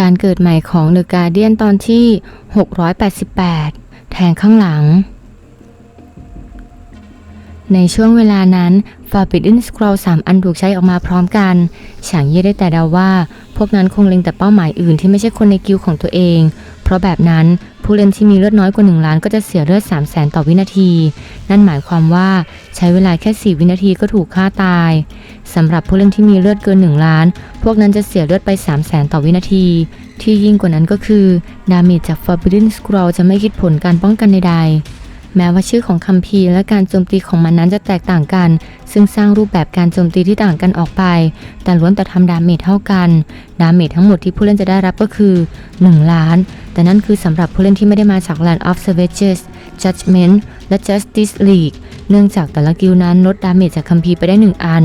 การเกิดใหม่ของเดอะการเดียนตอนที่ 688 แทงข้างหลัง ในช่วงเวลานั้นฟาปิดอินสครอลสามอันถูกใช้ออกมาพร้อมกัน ฉางเย่ได้แต่เดาว่า พวกนั้นคงเล็งแต่เป้าหมายอื่นที่ไม่ใช่คนในกิลของตัวเอง เพราะแบบนั้น ผู้เล่นที่มีเลือดน้อยกว่า 1 ล้านก็จะเสียเลือด 3 0 0แสนต่อวินาที นั่นหมายความว่าใช้เวลาแค่ 4 วินาทีก็ถูกฆ่าตายสำหรับผู้เล่นที่มีเลือดเกิน 1 ล้าน พวกนั้นจะเสียเลือดไป 3 0 0แสนต่อวินาที ที่ยิ่งกว่านั้นก็คือ ดาเมจจาก Forbidden Scroll จะไม่คิดผลการป้องกันใดๆ แม้ว่าชื่อของคัมภีร์และการโจมตีของมันนั้นจะแตกต่างกัน ซึ่งสร้างรูปแบบการโจมตีที่ต่างกันออกไป แต่ล้วนแต่ทำดาเมจเท่ากัน ดาเมจทั้งหมดที่ผู้เล่นจะได้รับก็คือ 1 ล้าน แต่นั่นคือสำหรับผู้เล่นที่ไม่ได้มาจาก Land of Savages Judgment และ Justice League เนื่องจากแต่ละกิลนั้นลดดาเมจจากคัมภีร์ไปได้ 1 อัน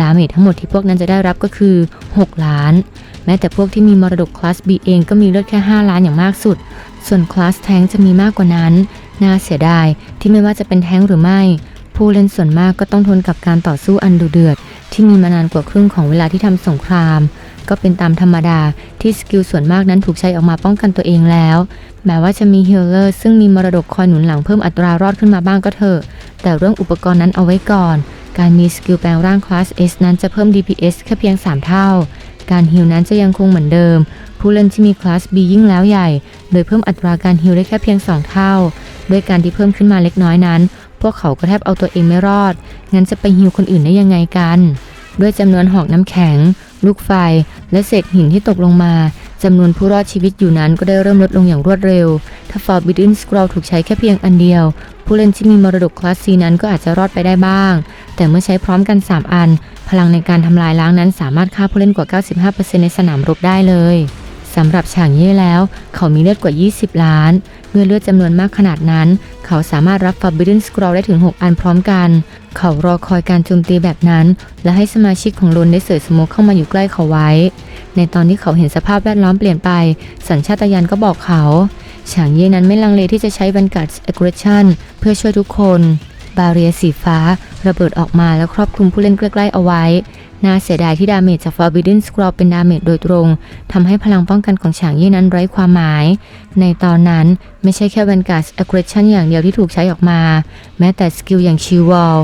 ดาเมจทั้งหมดที่พวกนั้นจะได้รับก็คือ 6 ล้าน แม้แต่พวกที่มีมรดกคลาส B เองก็มีเลือดแค่ 5 ล้านอย่างมากสุด ส่วนคลาสแทงจะมีมากกว่านั้น น่าเสียดายที่ไม่ว่าจะเป็นแท้งหรือไม่ ผู้เล่นส่วนมากก็ต้องทนกับการต่อสู้อันดุเดือด ที่มีมานานกว่าครึ่งของเวลาที่ทำสงคราม ก็เป็นตามธรรมดาที่สกิลส่วนมากนั้นถูกใช้ออกมาป้องกันตัวเองแล้ว แม้ว่าจะมีฮิลเลอร์ซึ่งมีมรดกคอยหนุนหลังเพิ่มอัตรารอดขึ้นมาบ้างก็เถอะ แต่เรื่องอุปกรณ์นั้นเอาไว้ก่อน การมีสกิลแปลงร่างคลาส S นั้นจะเพิ่ม DPS แค่เพียง 3 เท่า การฮิลนั้นจะยังคงเหมือนเดิม ผู้เล่นที่มีคลาส B ยิ่งแล้วใหญ่ โดยเพิ่มอัตราการฮิลได้แค่เพียง 2 เท่า ด้วยการที่เพิ่มขึ้นมาเล็กน้อยนั้น พวกเขาก็แทบเอาตัวเองไม่รอด งั้นจะไปฮิลคนอื่นได้ยังไงกัน ด้วยจำนวนหอกน้ำแข็ง ลูกไฟ และเศษหินที่ตกลงมาจำนวนผู้รอดชีวิตอยู่นั้นก็ได้เริ่มลดลงอย่างรวดเร็ว ถ้า Forbidden Scroll ถูกใช้แค่เพียงอันเดียว ผู้เล่นที่มีมรดกคลาส C นั้นก็อาจจะรอดไปได้บ้าง แต่เมื่อใช้พร้อมกัน 3 อัน พลังในการทำลายล้างนั้นสามารถฆ่าผู้เล่นกว่า 95%ในสนามรบได้เลยสำหรับฉางเย่แล้ว เขามีเลือดกว่า 20 ล้าน เมื่อเลือดจำนวนมากขนาดนั้น เขาสามารถรับฟับบิลเลนสกรอได้ถึง 6 อันพร้อมกัน เขารอคอยการโจมตีแบบนั้น และให้สมาชิกของลนได้เสยสโมกเข้ามาอยู่ใกล้เขาไว้ ในตอนที่เขาเห็นสภาพแวดล้อมเปลี่ยนไป สัญชาตญาณก็บอกเขาฉางเย่นั้นไม่ลังเลที่จะใช้บันกัด Aggression เพื่อช่วยทุกคน บาเรียสีฟ้า ระเบิดออกมาแล้วครอบคลุมผู้เล่นใกล้ๆเอาไว้ น่าเสียดายที่ดาเมจจาก Forbidden Scroll เป็นดาเมจโดยตรง ทำให้พลังป้องกันของฉางเย่นั้นไร้ความหมาย ในตอนนั้นไม่ใช่แค่ Vanguard Aggression อย่างเดียวที่ถูกใช้ออกมา แม้แต่สกิลอย่าง Shield Wall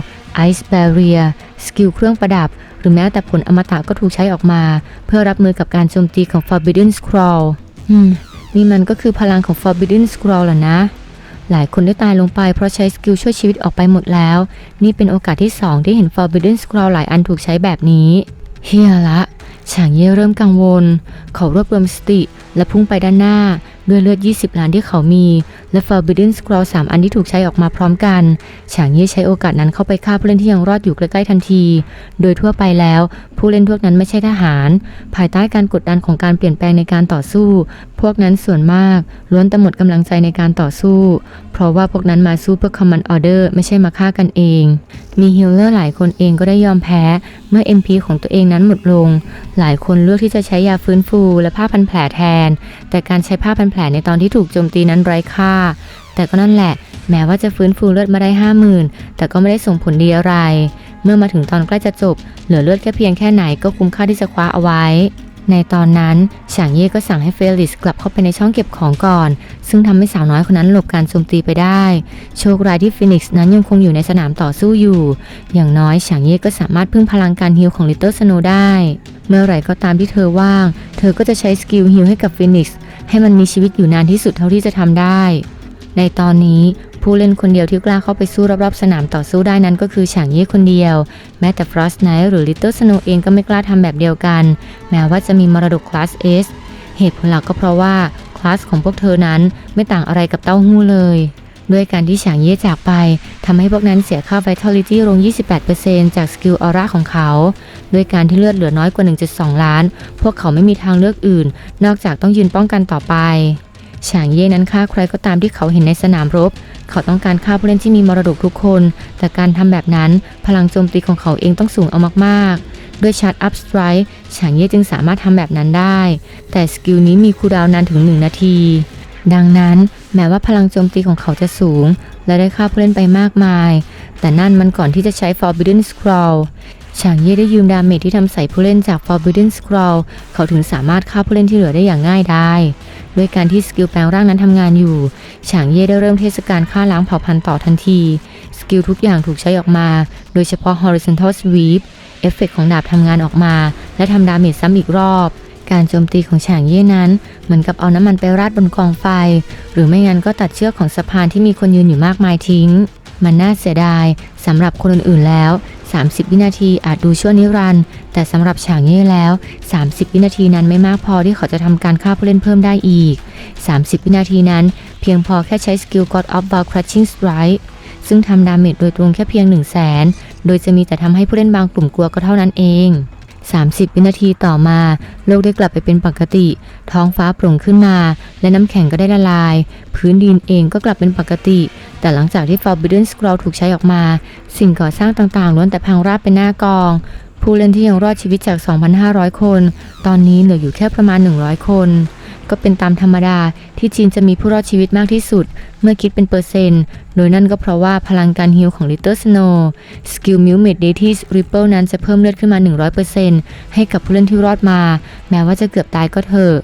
Ice Barrier สกิลเครื่องประดับ หรือแม้แต่ผลอมตะก็ถูกใช้ออกมา เพื่อรับมือกับการโจมตีของ Forbidden Scroll อืมนี่มันก็คือพลังของ Forbidden Scroll เหรอนะ หลายคนได้ตายลงไปเพราะใช้สกิลช่วยชีวิตออกไปหมดแล้ว นี่เป็นโอกาสที่ 2 ที่เห็น Forbidden Scroll หลายอันถูกใช้แบบนี้เฮียละฉางเย่เริ่มกังวล เขารวบรวมสติและพุ่งไปด้านหน้า ด้วยเลือด 20 ล้านที่เขามี และ Forbidden Scroll 3 อันที่ถูกใช้ออกมาพร้อมกัน ฉางเย่ใช้โอกาสนั้นเข้าไปฆ่าผู้เล่นที่ยังรอดอยู่ใกล้ๆทันที โดยทั่วไปแล้ว ผู้เล่นพวกนั้นไม่ใช่ทหาร ภายใต้การกดดันของการเปลี่ยนแปลงในการต่อสู้ พวกนั้นส่วนมาก ล้วนแต่หมดกำลังใจในการต่อสู้ เพราะว่าพวกนั้นมาสู้เพื่อ Command Order ไม่ใช่มาฆ่ากันเอง มีฮิลเลอร์หลายคนเองก็ได้ยอมแพ้ เมื่อ MP ของตัวเองนั้นหมดลง หลายคนเลือกที่จะใช้ยาฟื้นฟู และผ้าพันแผลแทน แต่การใช้ผ้าพันแผลในตอนที่ถูกโจมตีนั้นไร้ค่า แต่ก็นั่นแหละ แม้ว่าจะฟื้นฟูเลือดมาได้ห้าหมื่นแต่ก็ไม่ได้ส่งผลดีอะไร เมื่อมาถึงตอนใกล้จะจบ เหลือเลือดแค่เพียงแค่ไหนก็คุ้มค่าที่จะคว้าเอาไว้ ในตอนนั้นฉางเย่ก็สั่งให้เฟลิสกลับเข้าไปในช่องเก็บของก่อน ซึ่งทำให้สาวน้อยคนนั้นหลบการโจมตีไปได้ โชคร้ายที่ฟินิกซ์นั้นยังคงอยู่ในสนามต่อสู้อยู่ อย่างน้อยฉางเย่ก็สามารถพึ่งพลังการฮิลของลิตเติ้ลสโนได้เมื่อไหร่ก็ตามที่เธอว่าง เธอก็จะใช้สกิลฮิลให้กับฟินิกซ์ ให้มันมีชีวิตอยู่นานที่สุดเท่าที่จะทำได้ ในตอนนี้ผู้เล่นคนเดียวที่กล้าเข้าไปสู้รอบๆสนามต่อสู้ได้นั้นก็คือฉางเย่คนเดียว แม้แต่ฟรอสไนหรือลิตเติ้ลสโนเองก็ไม่กล้าทำแบบเดียวกัน แม้ว่าจะมีมรดกคลาสเอสเหตุผลหลักก็เพราะว่าคลาสของพวกเธอนั้นไม่ต่างอะไรกับเต้าหู้เลย ด้วยการที่ฉางเย่จากไปทำให้พวกนั้นเสียค่า Vitality ลง 28%จากสกิลออร่าของเขา ด้วยการที่เลือดเหลือน้อยกว่า 1.2 ล้าน พวกเขาไม่มีทางเลือกอื่น นอกจากต้องยืนป้องกันต่อไปฉางเย่นั้นฆ่าใครก็ตามที่เขาเห็นในสนามรบ เขาต้องการฆ่าผู้เล่นที่มีมรดกทุกคน แต่การทำแบบนั้นพลังโจมตีของเขาเองต้องสูงเอามากๆ ด้วยชาร์จอัพสไตร์ฉางเย่จึงสามารถทำแบบนั้นได้ แต่สกิลนี้มีคูลดาวน์นานถึง 1 นาที ดังนั้นแม้ว่าพลังโจมตีของเขาจะสูง และได้ฆ่าผู้เล่นไปมากมาย แต่นั่นมันก่อนที่จะใช้ Forbidden Scroll ฉางเย่ได้ยืมดาเมจที่ทำใส่ผู้เล่นจาก Forbidden Scroll เขาถึงสามารถฆ่าผู้เล่นที่เหลือได้อย่างง่ายดายด้วยการที่สกิลแปลงร่างนั้นทำงานอยู่ ฉางเย่ได้เริ่มเทศกาลฆ่าล้างเผ่าพันธุ์ต่อทันที สกิลทุกอย่างถูกใช้ออกมา โดยเฉพาะ Horizontal Sweep เอฟเฟกต์ของดาบทำงานออกมา และทำดาเมจซ้ำอีกรอบ การโจมตีของฉางเย่นั้น เหมือนกับเอาน้ำมันไปราดบนกองไฟ หรือไม่งั้นก็ตัดเชือกของสะพานที่มีคนยืนอยู่มากมายทิ้ง มันน่าเสียดายสำหรับคนอื่นๆแล้ว 30 วินาทีอาจดูชั่วนิรันดร์แต่สำหรับฉางเย่แล้ว 30 วินาทีนั้นไม่มากพอที่เขาจะทำการฆ่าผู้เล่นเพิ่มได้อีก 30 วินาทีนั้น เพียงพอแค่ใช้สกิล God of War Crushing Strike ซึ่งทำดาเมจโดยตรงแค่เพียง 1 0 0 0 0แสนโดยจะมีแต่ทำให้ผู้เล่นบางกลุ่มกลัวก็เท่านั้นเอง 30 วินาทีต่อมา โลกได้กลับไปเป็นปกติ ท้องฟ้าโปร่งขึ้นมา และน้ำแข็งก็ได้ละลาย พื้นดินเองก็กลับเป็นปกติ แต่หลังจากที่ Forbidden Scroll ถูกใช้ออกมา สิ่งก่อสร้างต่างๆล้วนแต่พังราบเป็นหน้ากอง ผู้เล่นที่ยังรอดชีวิตจาก 2,500 คน ตอนนี้เหลืออยู่แค่ประมาณ 100 คน ก็เป็นตามธรรมดาที่จีนจะมีผู้รอดชีวิตมากที่สุด เมื่อคิดเป็นเปอร์เซ็นต์ โดยนั่นก็เพราะว่าพลังการฮิลของ Little Snow สกิล m u m e d d e t i s Ripple นั้นจะเพิ่มเลือดขึ้นมา 100%ให้กับผู้เล่นที่รอดมา แม้ว่าจะเกือบตายก็เถอะ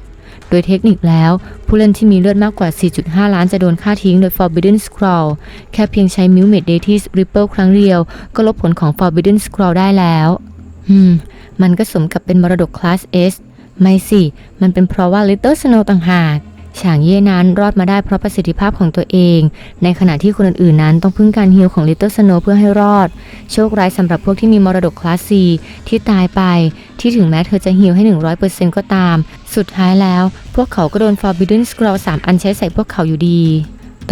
โดยเทคนิคแล้ว ผู้เล่นที่มีเลือดมากกว่า 4.5 ล้านจะโดนฆ่าทิ้งโดย Forbidden Scroll แค่เพียงใช้ m u m e d d e t i s Ripple ครั้งเดียว ก็ลบผลของ Forbidden Scroll ได้แล้ว อืม มันก็สมกับเป็นมรดกคลาส S ไม่สิ มันเป็นเพราะว่า Little Snow ต่างหากฉางเย่นั้นรอดมาได้เพราะประสิทธิภาพของตัวเอง ในขณะที่คนอื่นๆนั้นต้องพึ่งการฮีลของ Little Snow เพื่อให้รอด โชคร้ายสำหรับพวกที่มีมรดกคลาส C ที่ตายไป ที่ถึงแม้เธอจะฮีลให้ 100%ก็ตาม สุดท้ายแล้ว พวกเขาก็โดน Forbidden Scroll 3อันใช้ใส่พวกเขาอยู่ดี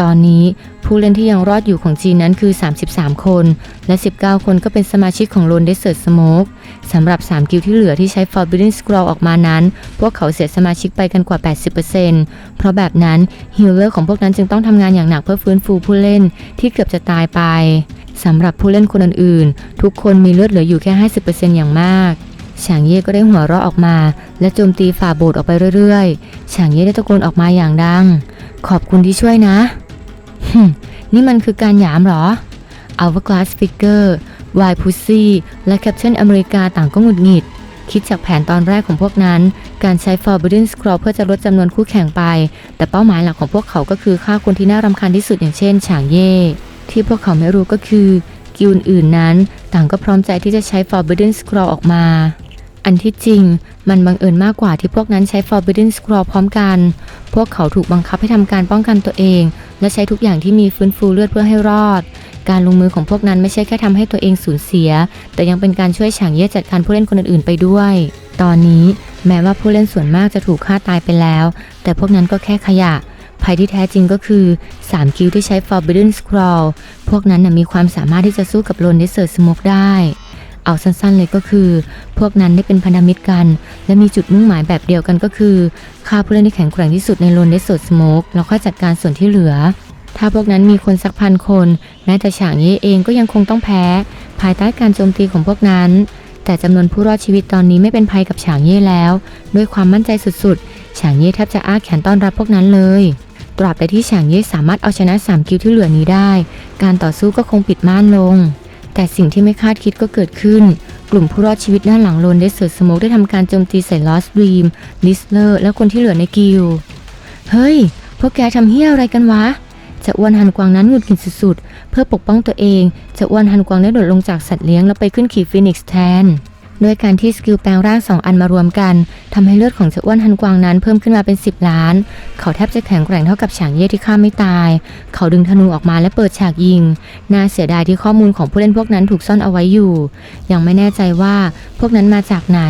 ตอนนี้ผู้เล่นที่ยังรอดอยู่ของจีนนั้นคือ 33 คน และ 19 คนก็เป็นสมาชิกของ Lone Desert Smoke สำหรับ 3 กิลด์ที่เหลือที่ใช้ Forbidden Scroll ออกมานั้น พวกเขาเสียสมาชิกไปกันกว่า 80%เพราะแบบนั้นฮิลเลอร์ของพวกนั้นจึงต้องทำงานอย่างหนักเพื่อฟื้นฟูผู้เล่นที่เกือบจะตายไปสำหรับผู้เล่นคนอื่นๆ ทุกคนมีเลือดเหลืออยู่แค่ 50%อย่างมากฉางเย่ก็ได้หัวเราะออกมา และโจมตีฝ่าโบสถ์ออกไปเรื่อยๆ ฉางเย่ได้ตะโกนออกมาอย่างดัง ขอบคุณที่ช่วยนะ นี่มันคือการหยามเหรอ Hourglass Figure Y Pussy และ Captain America ต่างก็หงุดหงิด คิดจากแผนตอนแรกของพวกนั้น การใช้ Forbidden Scroll เพื่อจะลดจำนวนคู่แข่งไป แต่เป้าหมายหลักของพวกเขาก็คือฆ่าคนที่น่ารำคาญที่สุดอย่างเช่นฉางเย่ ที่พวกเขาไม่รู้ก็คือกิลด์อื่นนั้น ต่างก็พร้อมใจที่จะใช้ Forbidden Scroll ออกมา อันที่จริง มันบังเอิญมากกว่าที่พวกนั้นใช้ Forbidden Scroll พร้อมกัน พวกเขาถูกบังคับให้ทำการป้องกันตัวเอง และใช้ทุกอย่างที่มีฟื้นฟูเลือดเพื่อให้รอด การลงมือของพวกนั้นไม่ใช่แค่ทำให้ตัวเองสูญเสีย แต่ยังเป็นการช่วยฉางเย่จัดการผู้เล่นคนอื่นๆไปด้วย ตอนนี้แม้ว่าผู้เล่นส่วนมากจะถูกฆ่าตายไปแล้ว แต่พวกนั้นก็แค่ขยะ ภัยที่แท้จริงก็คือ 3 กิลด์ที่ใช้ Forbidden Scroll พวกนั้นนะมีความสามารถที่จะสู้กับโลนเดสเซอร์สโมกได้ เอาสั้นๆเลยก็คือ พวกนั้นได้เป็นพันธมิตรกัน และมีจุดมุ่งหมายแบบเดียวกันก็คือฆ่าผู้เล่นที่แข็งแกร่งที่สุดในโลนเดสเซอร์สโมกแล้วค่อยจัดการส่วนที่เหลือ ถ้าพวกนั้นมีคนสักพันคนแม้แต่ฉางเย่เองก็ยังคงต้องแพ้ ภายใต้การโจมตีของพวกนั้น แต่จำนวนผู้รอดชีวิตตอนนี้ไม่เป็นภัยกับฉางเย่แล้ว ด้วยความมั่นใจสุดๆ ฉางเย่แทบจะอ้าแขนต้อนรับพวกนั้นเลยตราบใดที่ฉางเย่สามารถเอาชนะ 3 กิลด์ที่เหลือนี้ได้ การต่อสู้ก็คงปิดม่านลง แต่สิ่งที่ไม่คาดคิดก็เกิดขึ้น กลุ่มผู้รอดชีวิตด้านหลังโลนเดสเซอร์สโมกได้ทำการโจมตีใส่ลอสดรีมลิสเลอร์และคนที่เหลือในกิลเฮ้ย พวกแกทำเฮี้ยอะไรกันวะจะอ้วนหันกวางนั้นหงุดหงิดสุดๆ เพื่อปกป้องตัวเอง จะอ้วนหันกวางได้โดดลงจากสัตว์เลี้ยงแล้วไปขึ้นขี่ฟีนิกซ์แทน ด้วยการที่สกิลแปลงร่างสองอันมารวมกันทำให้เลือดของเจ้าอ้วนฮันกวางนั้นเพิ่มขึ้นมาเป็น 10 ล้าน เขาแทบจะแข็งแกร่งเท่ากับฉางเย่ที่ฆ่าไม่ตาย เขาดึงธนูออกมาและเปิดฉากยิง น่าเสียดายที่ข้อมูลของผู้เล่นพวกนั้นถูกซ่อนเอาไว้อยู่ ยังไม่แน่ใจว่าพวกนั้นมาจากไหน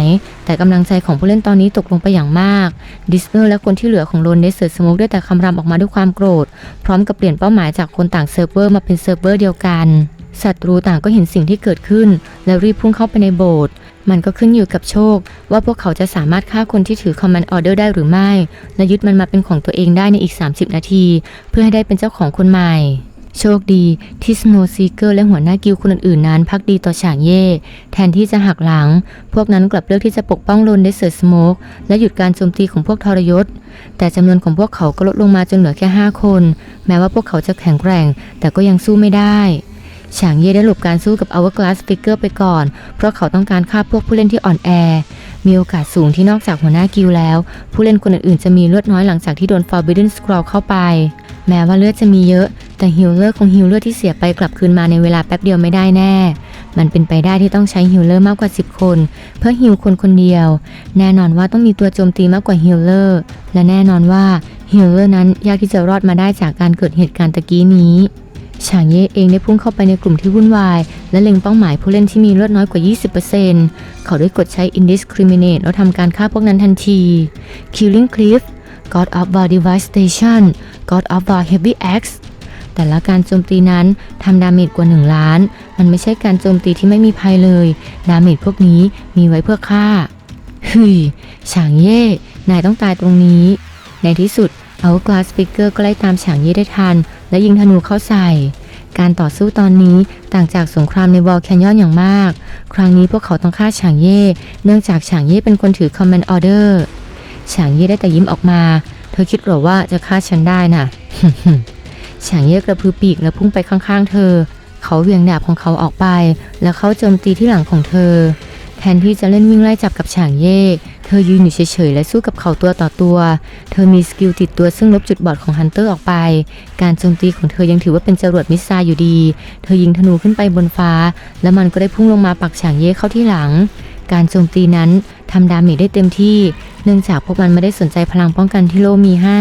แต่กำลังใจของผู้เล่นตอนนี้ตกลงไปอย่างมากดิสเนอร์และคนที่เหลือของโลนเดสเซอร์สโมกได้แต่คำรามออกมาด้วยความโกรธ พร้อมกับเปลี่ยนเป้าหมายจากคนต่างเซิร์ฟเวอร์มาเป็นเซิร์ฟเวอร์เดียวกันศัตรูต่างก็เห็นสิ่งที่เกิดขึ้น แล้วรีบพุ่งเข้าไปในโบสถ์ มันก็ขึ้นอยู่กับโชค ว่าพวกเขาจะสามารถฆ่าคนที่ถือ Command Order ได้หรือไม่ และยึดมันมาเป็นของตัวเองได้ในอีก 30 นาที เพื่อให้ได้เป็นเจ้าของคนใหม่ โชคดีที่ Snow Seeker และหัวหน้ากิลคนอื่นๆนั้นพักดีต่อฉางเย่แทนที่จะหักหลัง พวกนั้นกลับเลือกที่จะปกป้องโลนเดสเซอร์สโมกและหยุดการโจมตีของพวกทรยศ แต่จำนวนของพวกเขาก็ลดลงมาจนเหลือแค่ 5 คน แม้ว่าพวกเขาจะแข็งแกร่ง แต่ก็ยังสู้ไม่ได้ ฉางเย่ได้หลบการสู้กับ Hourglass Figure ไปก่อน เพราะเขาต้องการฆ่าพวกผู้เล่นที่อ่อนแอ มีโอกาสสูงที่นอกจากหัวหน้ากิลแล้ว ผู้เล่นคนอื่นๆจะมีเลือดน้อยหลังจากที่โดน Forbidden Scroll เข้าไป แม้ว่าเลือดจะมีเยอะ แต่ฮิลเลอร์คงฮิลเลือดที่เสียไปกลับคืนมาในเวลาแป๊บเดียวไม่ได้แน่ มันเป็นไปได้ที่ต้องใช้ฮิลเลอร์มากกว่า 10 คน เพื่อฮิลคนคนเดียว แน่นอนว่าต้องมีตัวโจมตีมากกว่าฮิลเลอร์ และแน่นอนว่าฮิลเลอร์นั้นยากที่จะรอดมาได้จากการเกิดเหตุการณ์ตะกี้นี้ ฉางเย่เองได้พุ่งเข้าไปในกลุ่มที่วุ่นวาย และเล็งเป้าหมายผู้เล่นที่มีเลือดน้อยกว่า 20%เขาได้กดใช้ indiscriminate แล้วทำการฆ่าพวกนั้นทันที Killing Cliff God of War Devastation God of War Heavy Axe แต่ละการโจมตีนั้นทำดาเมจกว่า 1 ล้าน มันไม่ใช่การโจมตีที่ไม่มีภัยเลย ดาเมจพวกนี้มีไว้เพื่อฆ่าฮึยฉางเย่ นายต้องตายตรงนี้ ในที่สุด Hourglass Figure ก็ไล่ตามฉางเย่ได้ทัน และยิงธนูเข้าใส่ การต่อสู้ตอนนี้ต่างจากสงครามในวอลแคนยอนอย่างมาก ครั้งนี้พวกเขาต้องฆ่าฉางเย่ เนื่องจากฉางเย่เป็นคนถือ Command Order ฉางเย่ได้แต่ยิ้มออกมา เธอคิดหรอว่าจะฆ่าฉันได้น่ะฉางเย่กระพือปีกแล้วพุ่งไปข้างๆ เธอ เขาเหวี่ยงดาบของเขาออกไป แล้วเขาโจมตีที่หลังของเธอ แทนที่จะเล่นวิ่งไล่จับกับฉางเย่ เธอยืนอยู่เฉยๆและสู้กับเขาตัวต่อตัว เธอมีสกิลติดตัวซึ่งลบจุดบอดของฮันเตอร์ออกไป การโจมตีของเธอยังถือว่าเป็นจรวดมิสไซล์อยู่ดี เธอยิงธนูขึ้นไปบนฟ้า และมันก็ได้พุ่งลงมาปักฉางเย่เข้าที่หลัง การโจมตีนั้นทำดาเมจได้เต็มที่ เนื่องจากพวกมันไม่ได้สนใจพลังป้องกันที่โลมีให้